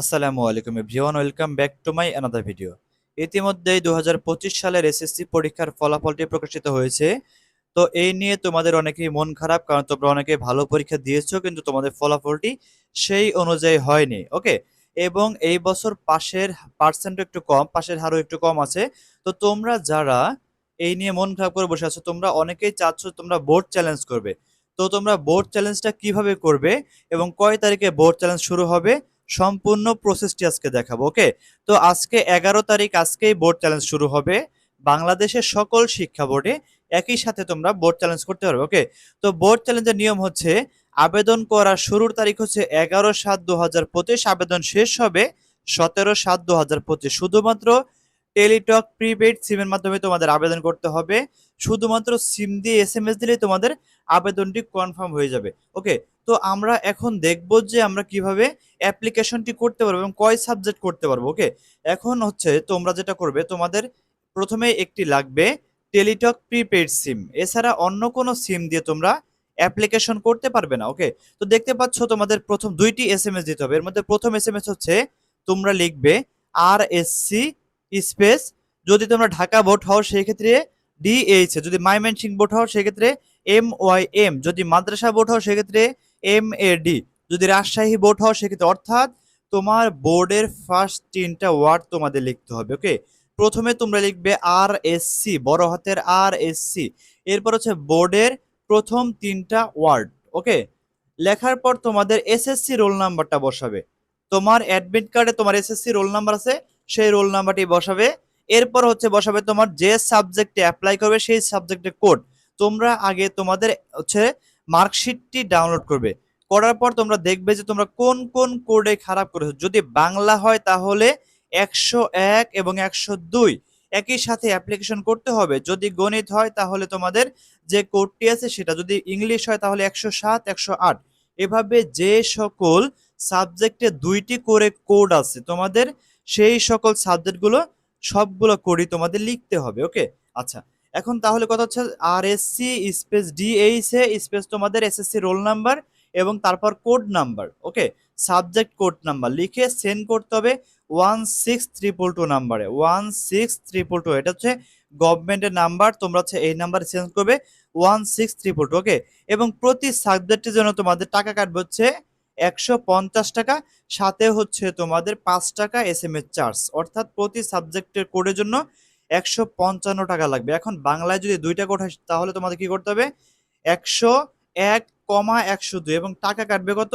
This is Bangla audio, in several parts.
আসসালামু আলাইকুম everyone, welcome back to my another video. ইতিমধ্যেই দু হাজার পঁচিশ সালের এসএসসি পরীক্ষার ফলাফলটি প্রকাশিত হয়েছে। তো এই নিয়ে তোমাদের অনেকেই মন খারাপ, কারণ তোমরা অনেকে ভালো পরীক্ষা দিয়েছ, কিন্তু তোমাদের ফলাফলটি সেই অনুযায়ী হয়নি, ওকে? এবং এই বছর পাশের পার্সেন্ট একটু কম, পাশের হারও একটু কম আছে। তো তোমরা যারা এই নিয়ে মন খারাপ করে বসে আছো, তোমরা অনেকেই চাচ্ছ তোমরা বোর্ড চ্যালেঞ্জ করবে। তো তোমরা বোর্ড চ্যালেঞ্জটা কীভাবে করবে এবং কয় তারিখে বোর্ড চ্যালেঞ্জ শুরু হবে? সম্পূর্ণ প্রসেসটি আজকে দেখাবো, ওকে? তো আজকে এগারো তারিখ আজকেই বোর্ড চ্যালেঞ্জ শুরু হবে। বাংলাদেশের সকল শিক্ষা বোর্ডে একই সাথে তোমরা বোর্ড চ্যালেঞ্জ করতে পারবে, ওকে? তো বোর্ড চ্যালেঞ্জের নিয়ম হচ্ছে আবেদন করার শুরুর তারিখ হচ্ছে এগারো সাত দু আবেদন শেষ হবে সতেরো সাত দু শুধুমাত্র টেলিটক, প্রিপেড সিমের মাধ্যমে তোমাদের আবেদন করতে হবে। শুধুমাত্র সিম দিয়ে এস এম এস দিলেই তোমাদের আবেদনটি কনফার্ম হয়ে যাবে। ওকে? তো আমরা এখন দেখব যে আমরা কীভাবে অ্যাপ্লিকেশনটি করতে পারব এবং কয় সাবজেক্ট করতে পারব, ওকে? এখন হচ্ছে তোমরা যেটা করবে, তোমাদের প্রথমে একটি লাগবে টেলিটক, প্রিপেড সিম। এছাড়া অন্য কোনো সিম দিয়ে তোমরা অ্যাপ্লিকেশন করতে পারবে না, ওকে? তো দেখতে পাচ্ছ তোমাদের প্রথম দুইটি এস এম এস দিতে হবে। এর মধ্যে প্রথম এস এম এস হচ্ছে তোমরা লিখবে আর এস সি স্পেস যদি তোমরা ঢাকা বোর্ড হও সেই ক্ষেত্রে ডিএইচ যদি মাইমেনসিং বোর্ড হও, সেক্ষেত্রে এম ওয়াই এম যদি মাদ্রাসা বোর্ড হও, সেক্ষেত্রে এম এ ডি যদি রাজশাহী বোর্ড হও, সেক্ষেত্রে অর্থাৎ তোমার বোর্ডের ফার্স্ট তিনটা ওয়ার্ড তোমাদের লিখতে হবে ওকে প্রথমে তোমরা লিখবে আর এস সি বড় হাতের আর এস সি এরপর হচ্ছে বোর্ডের প্রথম তিনটা ওয়ার্ড ওকে লেখার পর তোমাদের এসএসসি রোল নাম্বারটা বসাবে, তোমার অ্যাডমিট কার্ডে তোমার এসএসসি রোল নাম্বার আছে সেই রোল নাম্বারটি বসাবে। এরপর হচ্ছে বসাবে তোমার যে সাবজেক্টে অ্যাপ্লাই করবে সেই সাবজেক্টের কোড তোমরা আগে তোমাদের হচ্ছে মার্কশিটটি ডাউনলোড করবে। করার পর তোমরা দেখবে যে তোমরা কোন কোন কোডে খারাপ করেছ। যদি বাংলা হয় তাহলে একশো এক এবং একশো দুই। একই সাথে অ্যাপ্লিকেশন করতে হবে। যদি গণিত হয় তাহলে তোমাদের যে কোডটি আছে সেটা। যদি ইংলিশ হয় তাহলে একশো সাত, একশো আট। এভাবে যে সকল সাবজেক্টে দুইটি করে কোড আছে, তোমাদের সেই সকল সাবজেক্টগুলো সবগুলো কোডই তোমাদের লিখতে হবে ওকে আচ্ছা এখন তাহলে কথা হচ্ছে R S C space D H A space তোমাদের এসএসসি রোল নাম্বার এবং তারপর code number okay subject code number লিখে সেন্ড করতে হবে ওয়ান সিক্স ট্রিপল টু নাম্বারে ওয়ান সিক্স ট্রিপল টু এটা হচ্ছে গভর্নমেন্টের নাম্বার তোমরা হচ্ছে এই নাম্বারে চেঞ্জ করবে one six triple two okay এবং প্রতি সাবজেক্টের জন্য তোমাদের টাকা কাটবে হচ্ছে একশো পঞ্চাশ টাকা, সাথে হচ্ছে তোমাদের পাঁচ টাকা এস চার্জ অর্থাৎ প্রতি সাবজেক্টের কোডের জন্য একশো পঞ্চান্ন টাকা লাগবে। এখন বাংলায় যদি দুইটা কোড তাহলে তোমাদের কি করতে হবে? একশো এক কমা একশো দুই এবং টাকা কাটবে কত?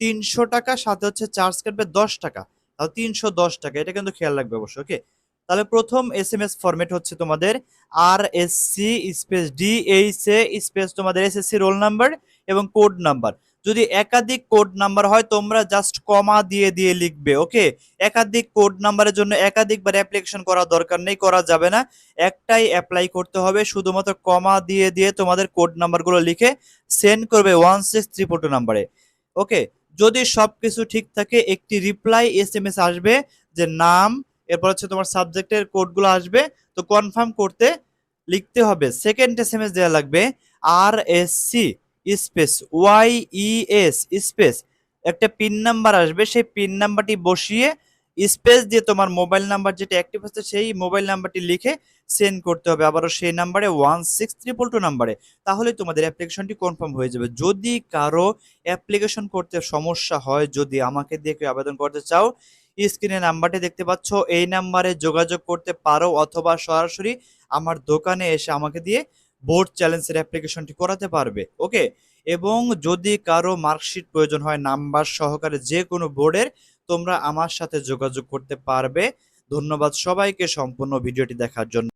তিনশো টাকা, সাথে হচ্ছে চার্জ কাটবে দশ টাকা। তাহলে তিনশো দশ টাকা, এটা কিন্তু খেয়াল রাখবে অবশ্যই ওকে তাহলে প্রথম এস এম এস ফরম্যাট হচ্ছে তোমাদের R S C space D H A space তোমাদের S S C roll number এবং কোড নাম্বার যদি একাধিক কোড নাম্বার হয়, তোমরা জাস্ট কমা দিয়ে দিয়ে লিখবে ওকে একাধিক কোড নাম্বারের জন্য একাধিকবার অ্যাপ্লিকেশন করা দরকার নেই, করা যাবে না। একটাই অ্যাপ্লাই করতে হবে, শুধুমাত্র কমা দিয়ে দিয়ে তোমাদের কোড নাম্বারগুলো লিখে সেন্ড করবে ওয়ান সিক্স ত্রিপল টু নাম্বারে ওকে যদি সব কিছু ঠিক থাকে, একটি রিপ্লাই এস এম এস আসবে যে নাম, এরপর হচ্ছে তোমার সাবজেক্টের কোডগুলো আসবে, তো কনফার্ম করতে লিখতে হবে। সেকেন্ড এস এম এস দেওয়া লাগবে R S C space Y E S space. একটা পিন নাম্বার আসবে, সেই পিন নাম্বারটি বসিয়ে স্পেস দিয়ে তোমার মোবাইল নাম্বার যেটা অ্যাক্টিভ আছে, সেই মোবাইল নাম্বারটি লিখে সেন্ড করতে হবে। আবারও সেই নাম্বারে ওয়ান সিক্স ট্রিপল টু নাম্বারে তাহলে তোমাদের অ্যাপ্লিকেশনটি কনফার্ম হয়ে যাবে। যদি কারও অ্যাপ্লিকেশন করতে সমস্যা হয়, যদি আমাকে দিয়ে কেউ আবেদন করতে চাও স্ক্রিনে নাম্বারটি দেখতে পাচ্ছ। এই নাম্বারে যোগাযোগ করতে পারো অথবা সরাসরি আমার দোকানে এসে আমাকে দিয়ে বোর্ড চ্যালেঞ্জের অ্যাপ্লিকেশনটি করাতে পারবে ওকে এবং যদি কারও মার্কশিট প্রয়োজন হয় নাম্বার সহকারে যে কোনো বোর্ডের, তোমরা আমার সাথে যোগাযোগ করতে পারবে। ধন্যবাদ সবাইকে সম্পূর্ণ ভিডিওটি দেখার জন্য।